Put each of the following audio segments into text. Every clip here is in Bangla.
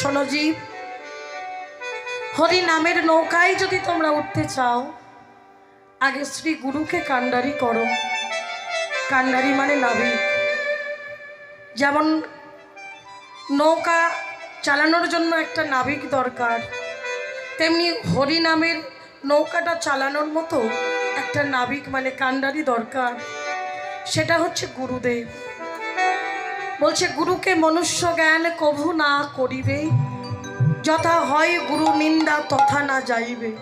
শোনো জীব হরি নামের নৌকায় যদি তোমরা উঠতে চাও, আগে শ্রী গুরুকে কান্ডারি করো। কান্ডারি মানে নাবিক। যেমন নৌকা চালানোর জন্য একটা নাবিক দরকার, তেমনি হরি নামের নৌকাটা চালানোর মতো একটা নাবিক মানে কান্ডারি দরকার। সেটা হচ্ছে গুরুদেব। বলছে, গুরুকে মনুষ্য জ্ঞান কভু না করিবে। যথা হয় গুরু নিন্দা, তথা না যাইবে।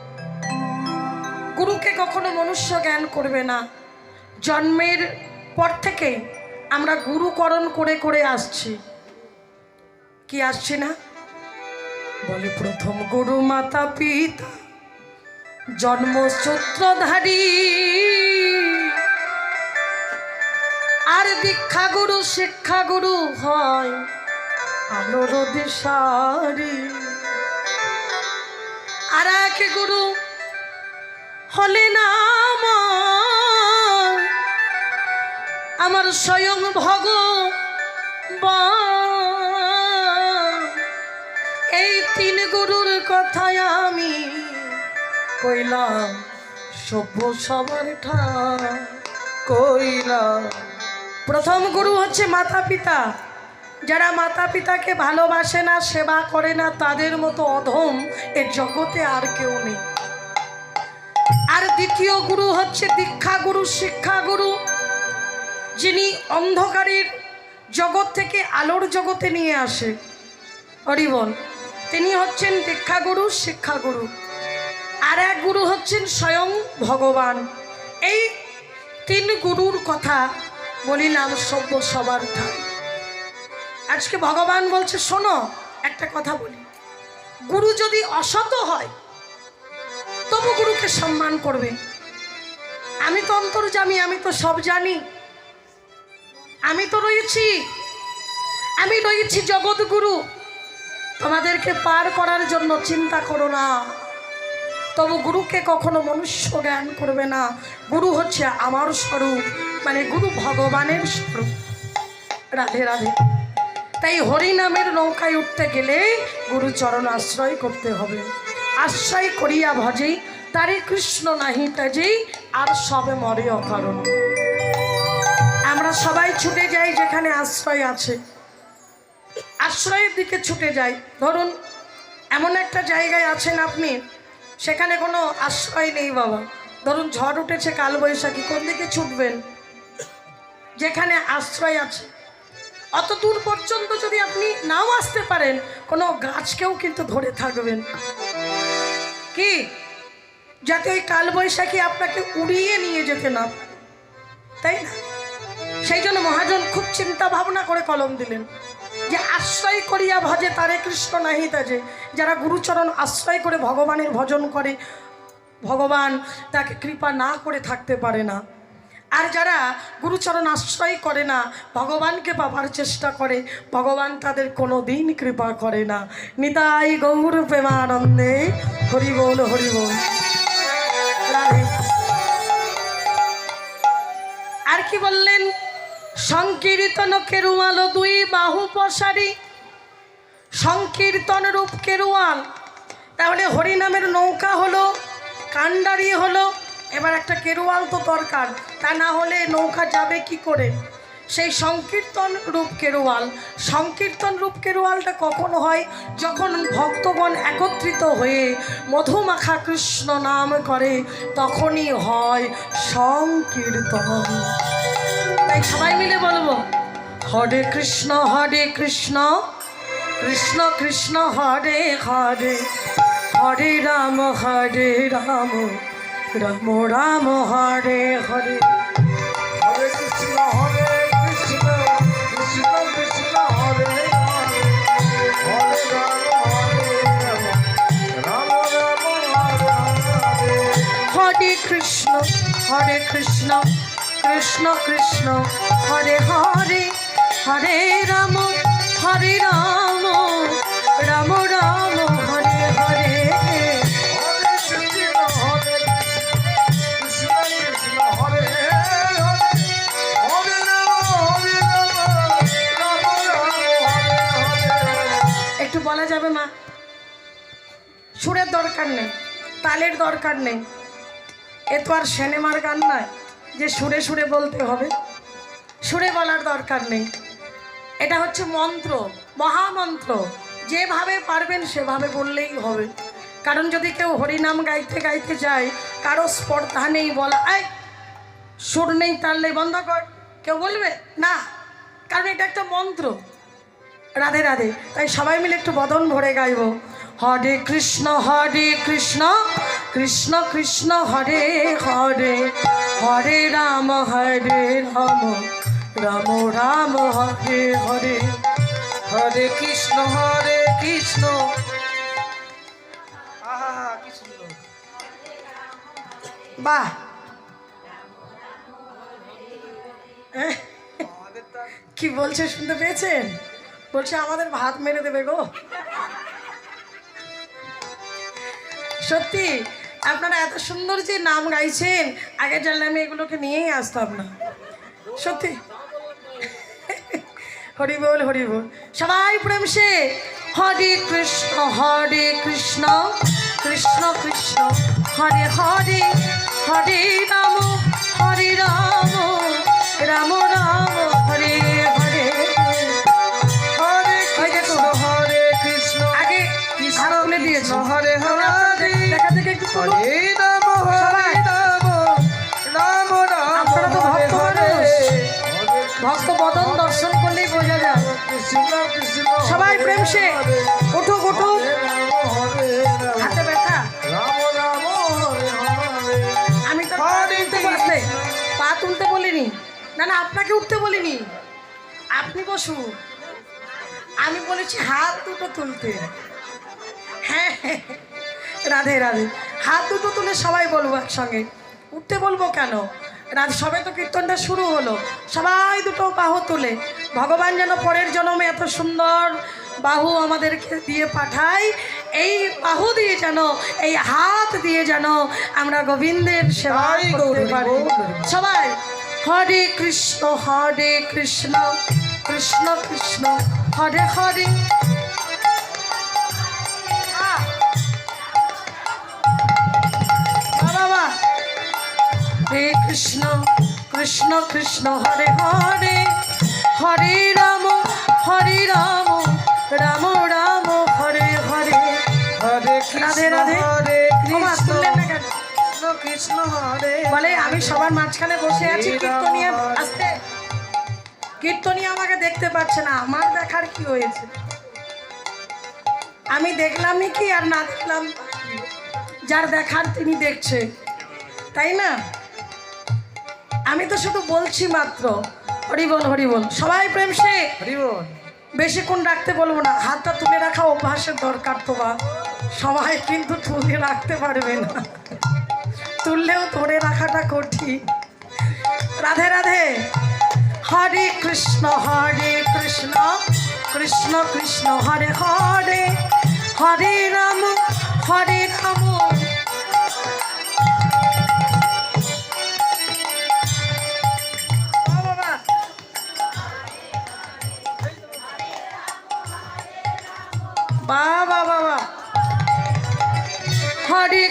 গুরুকে কখনো মনুষ্য জ্ঞান করবে না। জন্মের পর থেকে আমরা গুরুকরণ করে করে আসছি। কি আসছি না? বলে, প্রথম গুরু মাতা পিতা জন্মসূত্রধারী। আর দীক্ষা গুরু শিক্ষা গুরু হয় আলোর দিশারি। আর এক গুরু হলে না আমার, স্বয়ং ভগবান। এই তিন গুরুর কথায় আমি কইলাম সভ্য সবার ঠাই কইলাম। প্রথম গুরু হচ্ছে মাতা পিতা যারা মাতা পিতাকে ভালোবাসে না, সেবা করে না, তাদের মতো অধম এ জগতে আর কেউ নেই। আর দ্বিতীয় গুরু হচ্ছে দীক্ষা গুরু, শিক্ষা গুরু, যিনি অন্ধকারের জগৎ থেকে আলোর জগতে নিয়ে আসে। হরিবল তিনি হচ্ছেন দীক্ষা গুরু, শিক্ষা গুরু। আর এক গুরু হচ্ছেন স্বয়ং ভগবান। এই তিন গুরুর কথা বলিলাম সভ্য সবার ঠাই আজকে ভগবান বলছে, শোনো, একটা কথা বলি। গুরু যদি অসত হয়, তবু গুরুকে সম্মান করবে। আমি তো অন্তর্জামি আমি তো সব জানি। আমি তো রয়েছি, আমি রয়েছি জগৎগুরু। তোমাদেরকে পার করার জন্য চিন্তা করো না। তবু গুরুকে কখনো মনুষ্য জ্ঞান করবে না। গুরু হচ্ছে আমার স্বরূপ মানে গুরু ভগবানের স্বরূপ। রাধে রাধে। তাই হরি নামের নৌকায় উঠতে গেলে গুরুচরণ আশ্রয় করতে হবে। আশ্রয় করিয়া ভজেই তারে কৃষ্ণ নাহি তাজেই আর সবে মরে অকারণ আমরা সবাই ছুটে যাই যেখানে আশ্রয় আছে। আশ্রয়ের দিকে ছুটে যাই। ধরুন, এমন একটা জায়গায় আছেন আপনি সেখানে কোনো আশ্রয় নেই বাবা। ধরুন ঝড় উঠেছে কালবৈশাখী, কোন দিকে ছুটবেন? যেখানে আশ্রয় আছে। অত দূর পর্যন্ত যদি আপনি নাও আসতে পারেন, কোনো গাছকেও কিন্তু ধরে থাকবেন কি? যাতে ওই কালবৈশাখী আপনাকে উড়িয়ে নিয়ে যেতে না তাই না? সেই জন্য মহাজন খুব চিন্তা ভাবনা করে কলম দিলেন। যে আশ্রয় করিয়া ভজে, তারে কৃষ্ণ নাহি তাজে। যারা গুরুচরণ আশ্রয় করে ভগবানের ভজন করে, ভগবান তাকে কৃপা না করে থাকতে পারে না। আর যারা গুরুচরণ আশ্রয় করে না, ভগবানকে পাবার চেষ্টা করে, ভগবান তাদের কোনো দিন কৃপা করে না। নিতাই গৌর প্রেমানন্দে, হরি বল হরি বল। আর কি বললেন? সংকীর্তন কেরুয়াল দুই বাহু প্রসারী। সংকীর্তন রূপ কেরুয়াল তাহলে হরিনামের নৌকা হলো কান্ডারি হলো, এবার একটা কেরুয়াল তো দরকার। তা না হলে নৌকা যাবে কি করে? সেই সংকীর্তন রূপ কেরুয়াল। সংকীর্তন রূপ কেরোয়ালটা কখন হয়? যখন ভক্তগণ একত্রিত হয়ে মধুমাখা কৃষ্ণ নাম করে, তখনই হয় সংকীর্তন। তাই সবাই মিলে বলব, হরে কৃষ্ণ হরে কৃষ্ণ কৃষ্ণ কৃষ্ণ, হরে হরে হরে রাম হরে রাম রাম রাম, হরে হরে। হরে কৃষ্ণ, হরে কৃষ্ণ, হরে কৃষ্ণ কৃষ্ণ কৃষ্ণ, হরে হরে হরে রাম হরে রাম রাম রাম, হরে হরে। একটু বলা যাবে মা? সুরের দরকার নেই, তালের দরকার নেই। এ তো আর সিনেমার গান নয় যে সুরে সুরে বলতে হবে, সুরে বলার দরকার নেই। এটা হচ্ছে মন্ত্র, মহামন্ত্র। যেভাবে পারবেন সেভাবে বললেই হবে। কারণ যদি কেউ হরিনাম গাইতে গাইতে যায়, কারও স্পর্ধা নেই বলা আয় সুর নেই নেই বন্ধ কর। কেউ বলবে? না। কারণ এটা একটা মন্ত্র। রাধে রাধে। তাই সবাই মিলে একটু বদন ভরে গাইব। হরে কৃষ্ণ হরে কৃষ্ণ কৃষ্ণ কৃষ্ণ, হরে হরে। হরে রাম হরে রাম রাম রাম, হরে হরে। হরে কৃষ্ণ হরে কৃষ্ণ। বাহ। কি বলছে শুনতে পেয়েছেন? বলছে আমাদের ভাত মেরে দেবে গো। সত্যি, আপনারা এত সুন্দর যে নাম গাইছেন আগে জানলে আমি এগুলোকে নিয়েই আসতাম না। সত্যি। হরি বল হরি বল। সবাই প্রেম সে। হরে কৃষ্ণ হরে কৃষ্ণ কৃষ্ণ কৃষ্ণ। হরে হরে হরে রাম হরে রাম রাম রাম। সবাই প্রেম সে। হরে রাম হাতে ব্যথা। আমি তো পা তুলতে পা তুলতে বলিনি। না না আপনাকে উঠতে বলিনি। আপনি বসুন আমি বলেছি হাত দুটো তুলতে। হ্যাঁ হ্যাঁ, রাধে রাধে। হাত দুটো তুলে সবাই বলব একসঙ্গে। উঠতে বলব কেন? রাত সবাই তো কীর্তনটা শুরু হলো। সবাই দুটো বাহু তুলে। ভগবান যেন পরের জন্মে এত সুন্দর বাহু আমাদেরকে দিয়ে পাঠায়। এই বাহু দিয়ে যেন এই হাত দিয়ে যেন আমরা গোবিন্দের সেবা করতে পারি। সবাই হরে কৃষ্ণ হরে কৃষ্ণ কৃষ্ণ কৃষ্ণ হরে হরে। হরে কৃষ্ণ কৃষ্ণ কৃষ্ণ হরে হরে। হরে রাম হরে রাম রাম রাম হরে হরে হরে রাধে রাধে। কৃষ্ণ। হরে বলে আমি সবার মাঝখানে বসে আছি কীর্তনিয়া আসতে। কীর্তনিয়া আমাকে দেখতে পাচ্ছে না আমার দেখার কি হয়েছে? আমি দেখলামই কি আর না দেখলাম যার দেখার তিনি দেখছে তাই না? আমি তো শুধু বলছি মাত্র হরি বল হরি বল। সবাই প্রেম সে। হরি বল। বেশিক্ষণ রাখতে বলব না। হাতটা তুলে রাখা অভ্যাসের দরকার তো বা। সবাই কিন্তু তুলে রাখতে পারবে না। তুললেও ধরে রাখাটা কঠিন। রাধে রাধে। হরে কৃষ্ণ হরে কৃষ্ণ। কৃষ্ণ কৃষ্ণ হরে হরে। হরে রাম হরে রাম।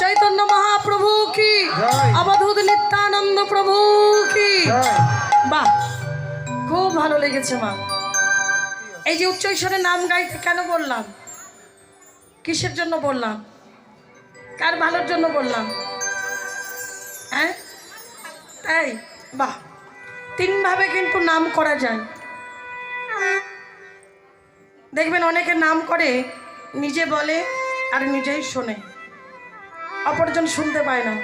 চৈতন্য মহাপ্রভু কি। অবধূত নিত্যানন্দ প্রভু কি? বাহ খুব ভালো লেগেছে মা। এই যে উচ্চ ঈশ্বরের নাম গাইতে কেন বললাম? কিসের জন্য বললাম? কার ভালোর জন্য বললাম? হ্যাঁ? তাই? বাহ তিনভাবে কিন্তু নাম করা যায়। দেখবেন অনেকে নাম করে নিজে বলে আর নিজেই শোনে। অপরজন শুনতে পায় না।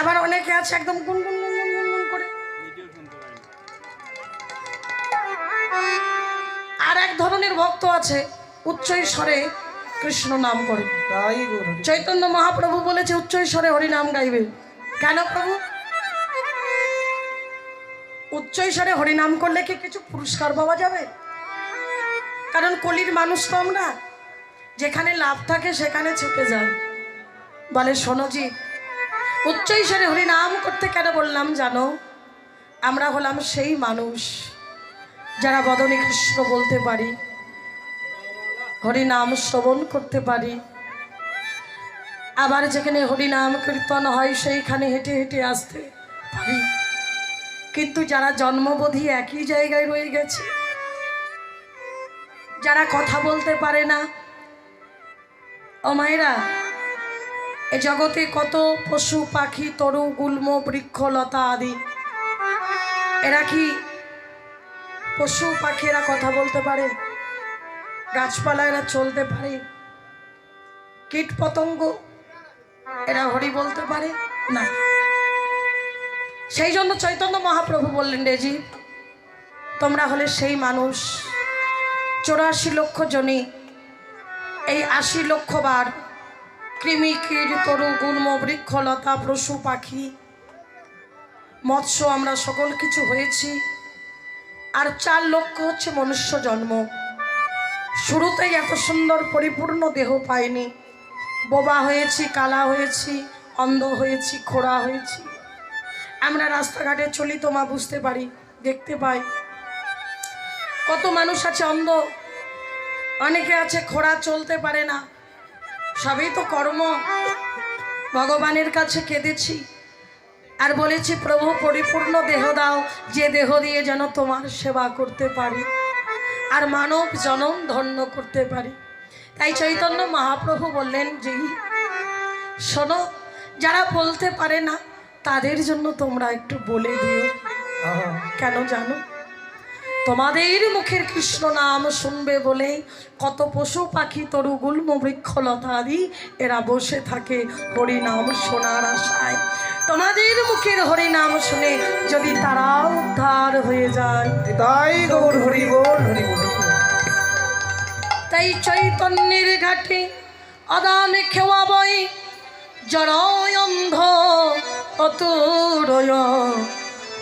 আবার অনেকে আছে একদম গুনগুন গুনগুন গুনগুন করে। আর এক ধরনের ভক্ত আছে উচ্চ স্বরে কৃষ্ণ নাম করে। চৈতন্য মহাপ্রভু বলেছে উচ্চ স্বরে হরি নাম গাইবে। কেন প্রভু? উচ্চ স্বরে হরি নাম করলে কি কিছু পুরস্কার পাওয়া যাবে? কারণ কলির মানুষ তো আমরা। যেখানে লাভ থাকে সেখানে ছুটে যায়। বলে, শোনোজি, উচ্চ স্বরে হরি নাম করতে কেন বললাম জানো? আমরা হলাম সেই মানুষ যারা বদনী কৃষ্ণ বলতে পারি হরি নাম শ্রবণ করতে পারি। আবার যেখানে হরিনাম কীর্তন হয়, সেইখানে হেঁটে হেঁটে আসতে পারি। কিন্তু যারা জন্মবোধি একই জায়গায় রয়ে গেছে, যারা কথা বলতে পারে না ও মায়েরা, এ জগতে কত পশু, পাখি, তরু, গুল্ম, বৃক্ষ, লতা আদি। এরা কি পশু পাখি এরা কথা বলতে পারে? গাছপালা এরা চলতে পারে? কীট পতঙ্গ এরা হরি বলতে পারে? না। সেই জন্য চৈতন্য মহাপ্রভু বললেন, রেজি, তোমরা হলে সেই মানুষ। চৌরাশি লক্ষ জনী এই আশি লক্ষ বার কৃমি কীট তরু, গুল্ম, বৃক্ষলতা, পশু, পাখি, মৎস্য, আমরা সকল কিছু হয়েছি। আর চার লক্ষ হচ্ছে মনুষ্য জন্ম। শুরুতেই এত সুন্দর পরিপূর্ণ দেহ পাইনি। বোবা হয়েছি, কালা হয়েছি, অন্ধ হয়েছি, খোড়া হয়েছি। আমরা রাস্তাঘাটে চলি তো মা, বুঝতে পারি, দেখতে পাই। কত মানুষ আছে অন্ধ অনেকে আছে খোড়া চলতে পারে না। সবই তো কর্ম। ভগবানের কাছে কেঁদেছি। আর বলেছি প্রভু পরিপূর্ণ দেহ দাও। যে দেহ দিয়ে যেন তোমার সেবা করতে পারি। আর মানব জনম ধন্য করতে পারি। তাই চৈতন্য মহাপ্রভু বললেন যে শোনো যারা বলতে পারে না তাদের জন্য তোমরা একটু বলে দিও। কেন জানো? তোমাদের মুখের কৃষ্ণ নাম শুনবে বলে কত পশু পাখি তরু গুল্ম বৃক্ষলতা আদি এরা বসে থাকে হরিনাম শোনার আশায়। তোমাদের মুখের হরিনাম শুনে যদি তারা উদ্ধার হয়ে যায়। তাই গৌর হরি বল হরি তাই চৈতন্যের ঘাটে অদান খেওয়া বই জড়য় অন্ধ অতুরয়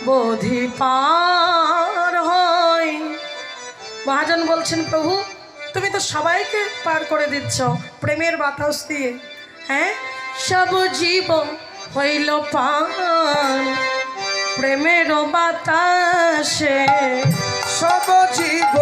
বোধি হয় মহাজন বলছেন, প্রভু, তুমি তো সবাইকে পার করে দিচ্ছ, প্রেমের বাতাস দিয়ে হ্যাঁ? সব জীব হইল পান প্রেমের বাতাসে, সব জীব